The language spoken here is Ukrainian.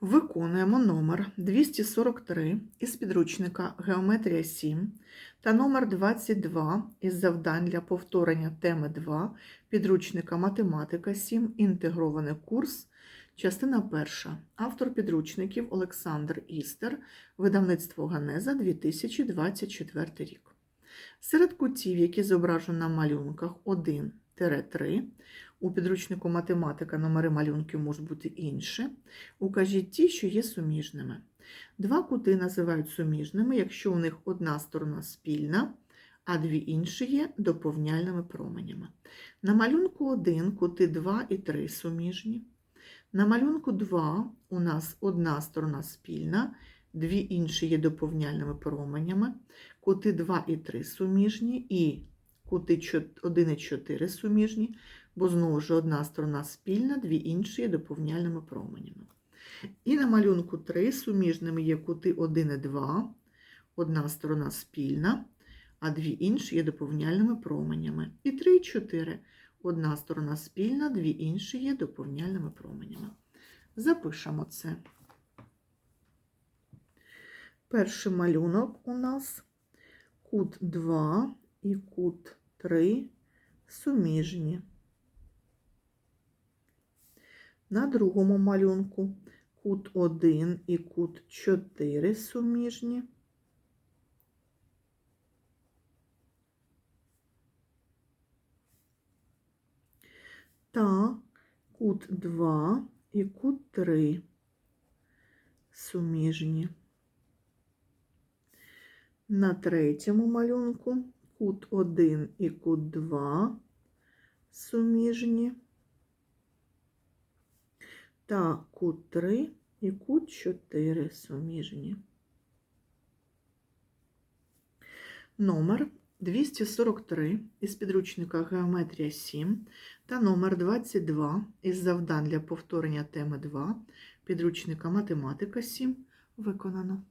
Виконуємо номер 243 із підручника Геометрія 7 та номер 22 із завдань для повторення теми 2 підручника Математика 7. Інтегрований курс. Частина 1. Автор підручників Олександр Істер. Видавництво Ганеза 2024 рік. Серед кутів, які зображені на малюнках 1-3, у підручнику математика номери малюнків можуть бути інші. Укажіть ті, що є суміжними. Два кути називають суміжними, якщо у них одна сторона спільна, а дві інші є доповняльними променями. На малюнку 1 кути 2 і 3 суміжні. На малюнку 2 у нас одна сторона спільна, дві інші є доповняльними променями. Кути 2 і 3 суміжні, і кути 1 і 4 суміжні, бо знову ж одна сторона спільна, дві інші є доповняльними променями. І на малюнку 3 суміжними є кути 1 і 2, одна сторона спільна, а дві інші є доповняльними променями. І 3 і 4, одна сторона спільна, дві інші є доповняльними променями. Запишемо це. Перший малюнок у нас кут 2 і кут 3 суміжні. На другому малюнку кут 1 і кут 4 суміжні. Та кут 2 і кут 3 суміжні. На третьому малюнку кут 1 і кут 2 суміжні та кут 3 і кут 4 суміжні. Номер 243 із підручника Геометрія 7 та номер 22 із завдань для повторення теми 2 підручника Математика 7 виконано.